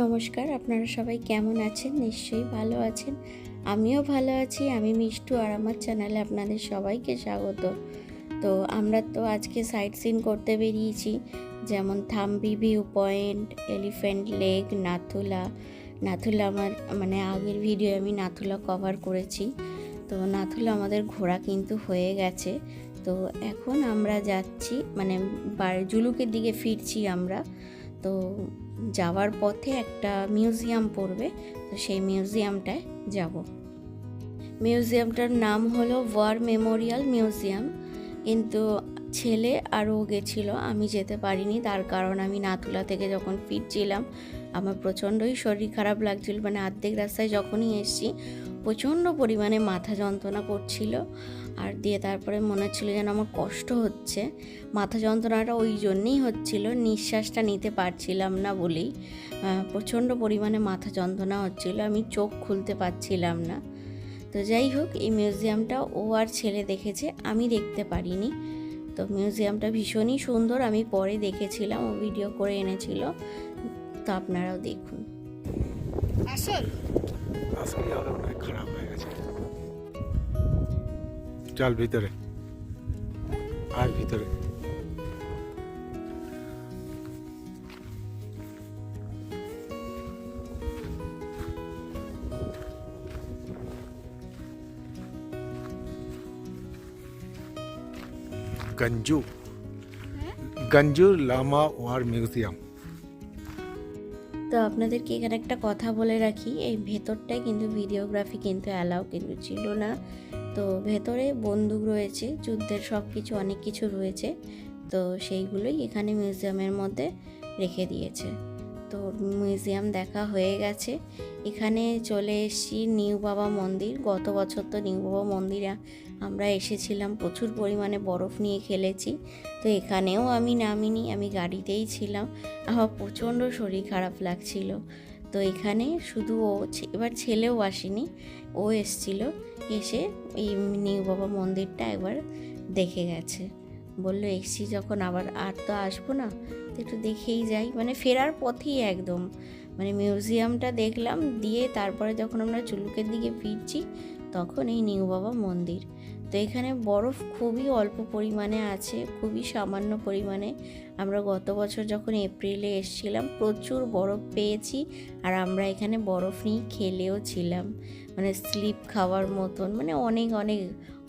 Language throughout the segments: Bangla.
নমস্কার, আপনারা সবাই কেমন আছেন? নিশ্চয়ই ভালো আছেন। আমিও ভালো আছি, আমি মিষ্টু আর আমার চ্যানেলে আপনাদের সবাইকে স্বাগত। তো আমরা তো আজকে সাইট সিন করতে বেরিয়েছি, যেমন Thambi view point, elephant lake, Nathula. Nathula আমার মানে আগের ভিডিও আমি নাথুলা কভার করেছি। তো নাথুলা আমাদের ঘোরা কিন্তু হয়ে গেছে। তো এখন আমরা যাচ্ছি মানে জুলুকের দিকে ফিরছি আমরা। তো যাওয়ার পথে একটা মিউজিয়াম পড়বে, তো সেই মিউজিয়ামটায় যাব। মিউজিয়ামটার নাম হলো ওয়ার মেমোরিয়াল মিউজিয়াম। কিন্তু ছেলে আরও গেছিল, আমি যেতে পারিনি। তার কারণ আমি নাতুলা থেকে যখন ফিরছিলাম, আমার প্রচণ্ডই শরীর খারাপ লাগছিল। মানে অর্ধেক রাস্তায় যখনই এসছি, প্রচণ্ড পরিমাণে মাথা যন্ত্রণা করছিল। আর দিয়ে তারপরে মনে হচ্ছিল যেন আমার কষ্ট হচ্ছে। মাথা যন্ত্রণাটা ওই জন্যেই হচ্ছিল নিঃশ্বাসটা নিতে পারছিলাম না বলেই প্রচণ্ড পরিমাণে মাথা যন্ত্রণা হচ্ছিল আমি চোখ খুলতে পারছিলাম না। তো যাই হোক এই মিউজিয়ামটা ও আর ছেলে দেখেছে আমি দেখতে পারিনি। তো মিউজিয়ামটা ভীষণই সুন্দর আমি পরে দেখেছিলাম ও ভিডিও করে এনেছিল তো আপনারাও দেখুন। আসল? আসলে আরও খারাপ হয়ে চল ভিতরে আর ভিতরে গঞ্জু গঞ্জু লামা ওয়ার মিউজিয়াম তো আপনাদেরকে এখানে একটা কথা বলে রাখি এই ভেতরটায় কিন্তু ভিডিওগ্রাফি কিন্তু অ্যালাউ কিন্তু ছিল না তো ভেতরে বন্দুক রয়েছে, যুদ্ধের সব কিছু অনেক কিছু রয়েছে। তো সেইগুলোই এখানে মিউজিয়ামের মধ্যে রেখে দিয়েছে। তো মিউজিয়াম দেখা হয়ে গেছে। এখানে চলে এসেছি নিউ বাবা মন্দির। গত বছর তো নিউ বাবা মন্দিরে আমরা এসেছিলাম, প্রচুর পরিমাণে বরফ নিয়ে খেলেছি। তো এখানেও আমি নামিনি, আমি গাড়িতেই ছিলাম। আমার প্রচণ্ড শরীর খারাপ লাগছিল। তো এখানে শুধু ও এবার ছেলেও আসেনি, ও এসছিল, এসে এই নিউ বাবা মন্দিরটা একবার দেখে গেছে। বলল, এসছি যখন আবার, আর তো আসব না, তো একটু দেখেই যাই। মানে ফেরার পথেই একদম। মানে মিউজিয়ামটা দেখলাম, দিয়ে তারপরে যখন আমরা চুলুকের দিকে ফিরছি, তখন এই নিউ বাবা মন্দির। তো এখানে বরফ খুবই অল্প পরিমাণে আছে, খুবই সামান্য পরিমাণে। আমরা গত বছর যখন এপ্রিলে এসেছিলাম, প্রচুর বরফ পেয়েছি আর আমরা এখানে বরফ নিয়ে খেলেও ছিলাম। মানে স্লিপ খাওয়ার মতন মানে অনেক অনেক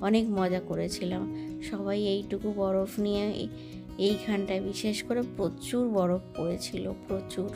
অনেক মজা করেছিলাম। সবাই এইটুকু বরফ নিয়ে এইখানটায় বিশেষ করে প্রচুর বরফ পড়েছিল, প্রচুর।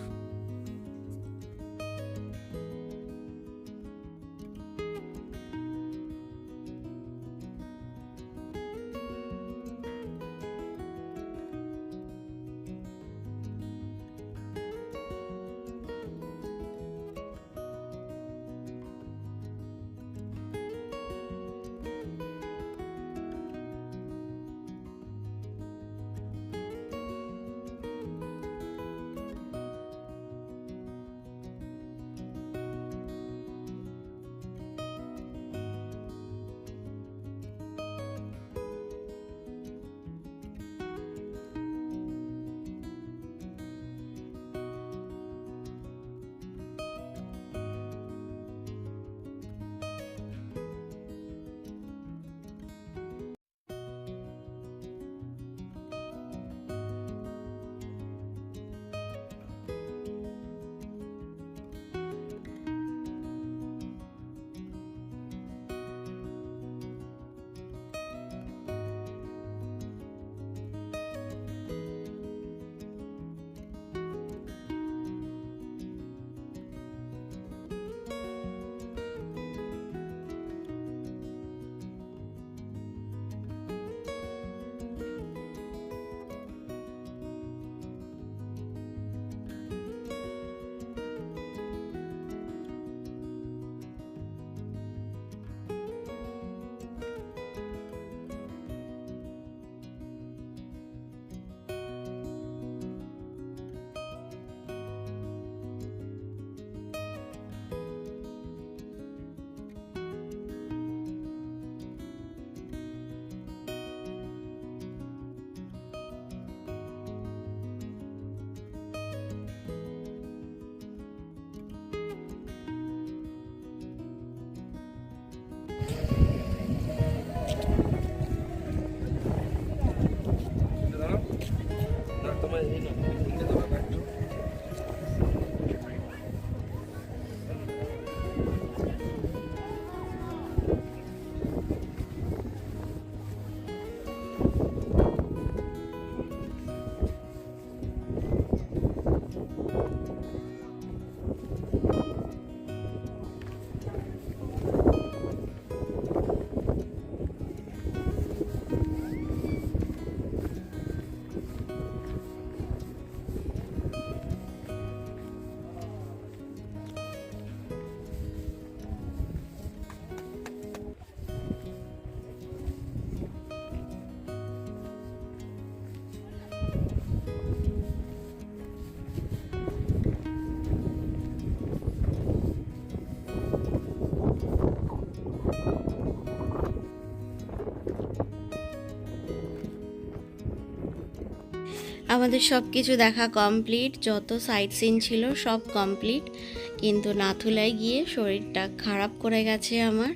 আমাদের সব কিছু দেখা কমপ্লিট যত সাইট সিন ছিল সব কমপ্লিট কিন্তু নাথুলায় গিয়ে শরীরটা খারাপ করে গেছে আমার।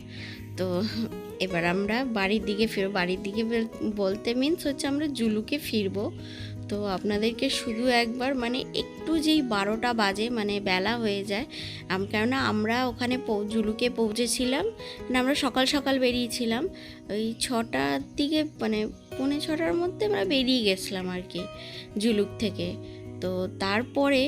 তো এবার আমরা বাড়ির দিকে ফিরবো। বাড়ির দিকে বেল- বলতে মিনস হচ্ছে আমরা জুলুকে ফিরবো। তো আপনাদেরকে শুধু একবার মানে একটু যেই বারোটা বাজে মানে বেলা হয়ে যায় কেননা আমরা ওখানে জুলুকে পৌঁছেছিলাম মানে আমরা সকাল সকাল বেরিয়েছিলাম, ওই ছটার দিকে মানে পৌনে ছটার মধ্যে আমরা বেরিয়ে গেছিলাম আর কি জুলুক থেকে। তো তারপরে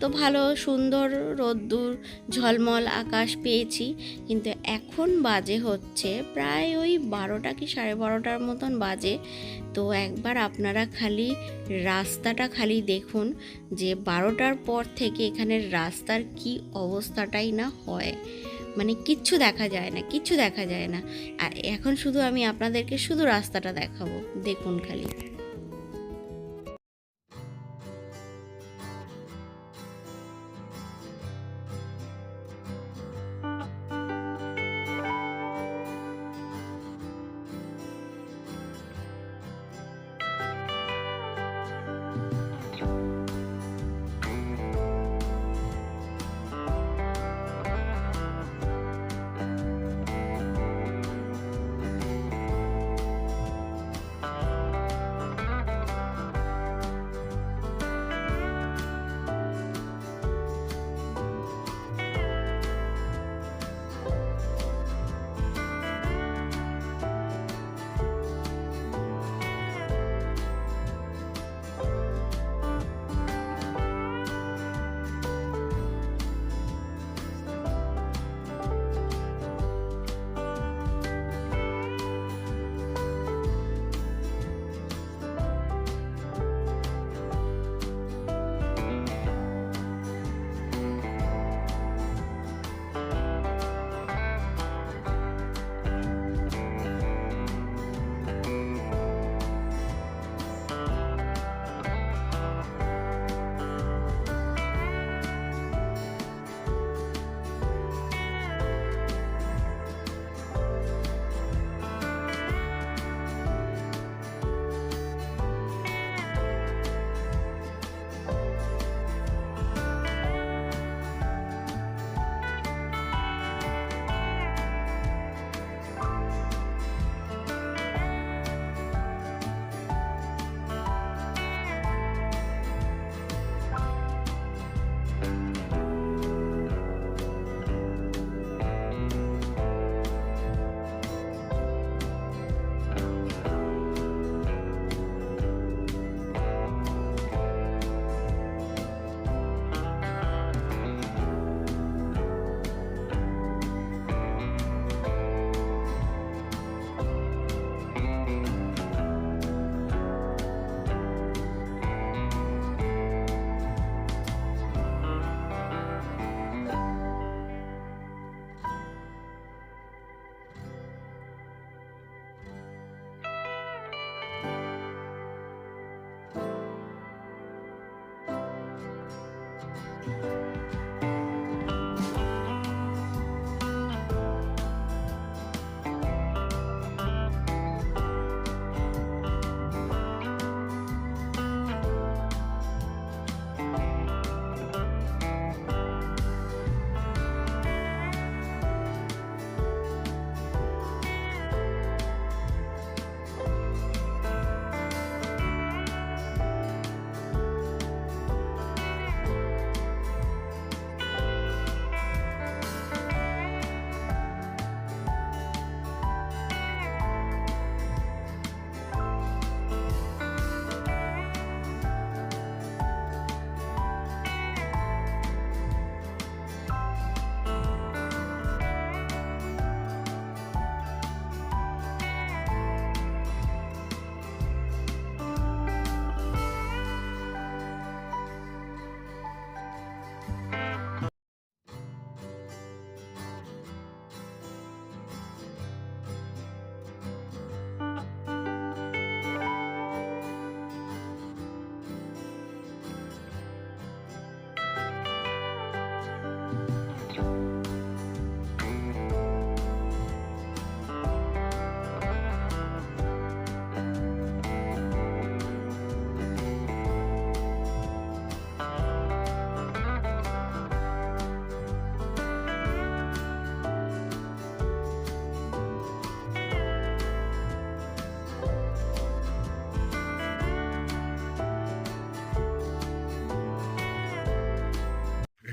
তো ভালো সুন্দর রোদ্দুর, ঝলমল আকাশ পেয়েছি। কিন্তু এখন বাজে হচ্ছে প্রায় ওই বারোটা কি সাড়ে বারোটার মতন বাজে। তো একবার আপনারা খালি রাস্তাটা খালি দেখুন যে বারোটার পর থেকে এখানের রাস্তার কি অবস্থাটাই না হয়। মানে কিচ্ছু দেখা যায় না, কিচ্ছু দেখা যায় না। আর এখন শুধু আমি আপনাদেরকে শুধু রাস্তাটা দেখাবো। দেখুন খালি।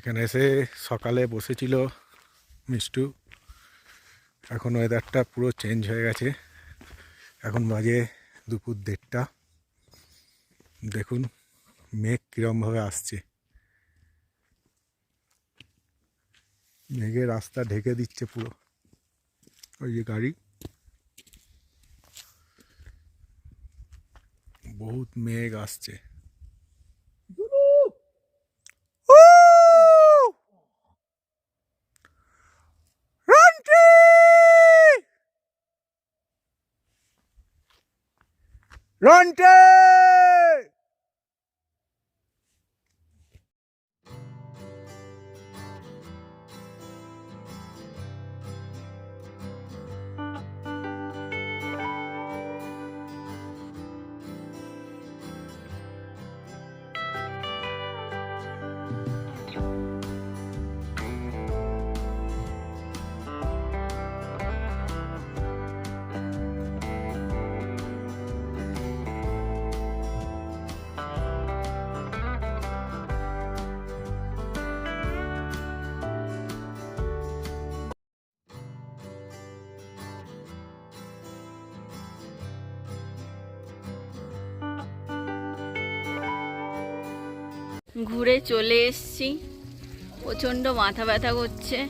এখানে এসে সকালে বসেছিল মিষ্টু। এখন ওয়েদারটা পুরো চেঞ্জ হয়ে গেছে। এখন বাজে দুপুর দেড়টা। দেখুন, মেঘ কীরমভাবে আসছে। মেঘে রাস্তা ঢেকে দিচ্ছে পুরো। ওই যে গাড়ি। বহুত মেঘ আসছে। রন্টে ঘুরে চলে এসছি। প্রচণ্ড মাথা ব্যথা করছে।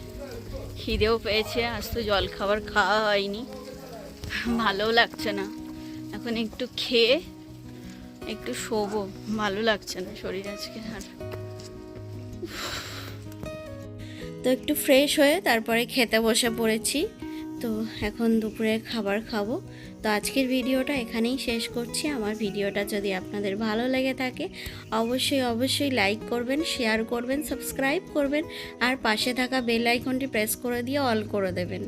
খিদেও পেয়েছে, আজ তো জল খাবার খাওয়া হয়নি। ভালোও লাগছে না। এখন একটু খেয়ে একটু শোবো। ভালো লাগছে না শরীর আজকে আর। তো একটু ফ্রেশ হয়ে তারপরে খেতে বসে পড়েছি। তো এখন দুপুরে খাবার খাব। তো আজকের ভিডিওটা এখানেই শেষ করছি। আমার ভিডিওটা যদি আপনাদের ভালো লেগে থাকে, অবশ্যই অবশ্যই লাইক করবেন শেয়ার করবেন সাবস্ক্রাইব করবেন, আর পাশে থাকা বেল আইকনটি প্রেস করে দিয়ে অল করে দেবেন।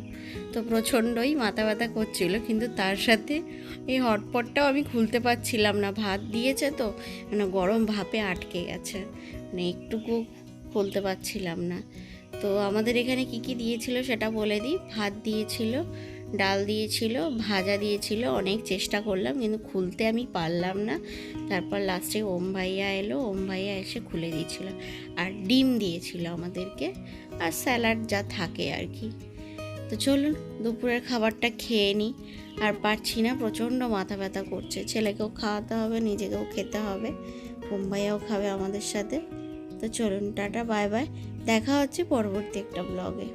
তো প্রচণ্ডই মাথা ব্যথা করছিল, কিন্তু তার সাথে এই হটপটটাও আমি খুলতে পারছিলাম না। ভাত দিয়েছে তো মানে গরম ভাপে আটকে গেছে। মানে একটুকু খুলতে পারছিলাম না। তো আমাদের এখানে কি কি দিয়েছিল সেটা বলে দিই। ভাত দিয়েছিল, ডাল দিয়েছিল, ভাজা দিয়েছিল, অনেক চেষ্টা করলাম কিন্তু খুলতে আমি পারলাম না। তারপর লাস্টে ওম ভাইয়া এলো, ওম ভাইয়া এসে খুলে দিয়েছিল। আর ডিম দিয়েছিল আমাদেরকে, আর স্যালাড যা থাকে আর কি। তো চলুন, দুপুরের খাবারটা খেয়ে নিই। আর পারছি না, প্রচণ্ড মাথা ব্যথা করছে। ছেলেকেও খাওয়াতে হবে, নিজেকেও খেতে হবে। ওম ভাইয়াও খাবে আমাদের সাথে। তো চলুন, টাটা, বাই বাই। দেখা হচ্ছে পরবর্তী একটা ব্লগে